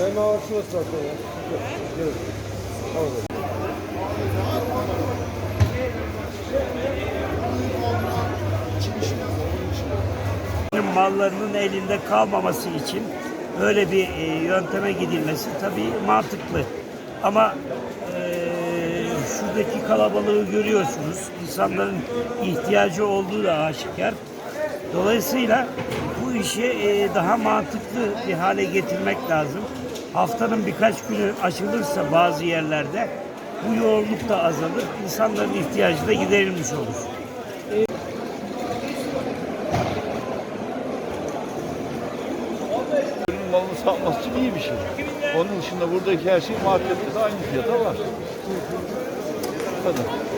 Benim ağır şurası zaten ya. Evet. Orada. mallarının elinde kalmaması için böyle bir e, yönteme gidilmesi tabii mantıklı. Ama e, şuradaki kalabalığı görüyorsunuz. İnsanların ihtiyacı olduğu da aşikar. Dolayısıyla bu işi e, daha mantıklı bir hale getirmek lazım. Haftanın birkaç günü açılırsa bazı yerlerde bu yoğunluk da azalır. İnsanların ihtiyacı da giderilmiş olur. Ürünün malını satması için iyi bir şey. Onun dışında buradaki her şey markette aynı fiyata var. Bu kadar.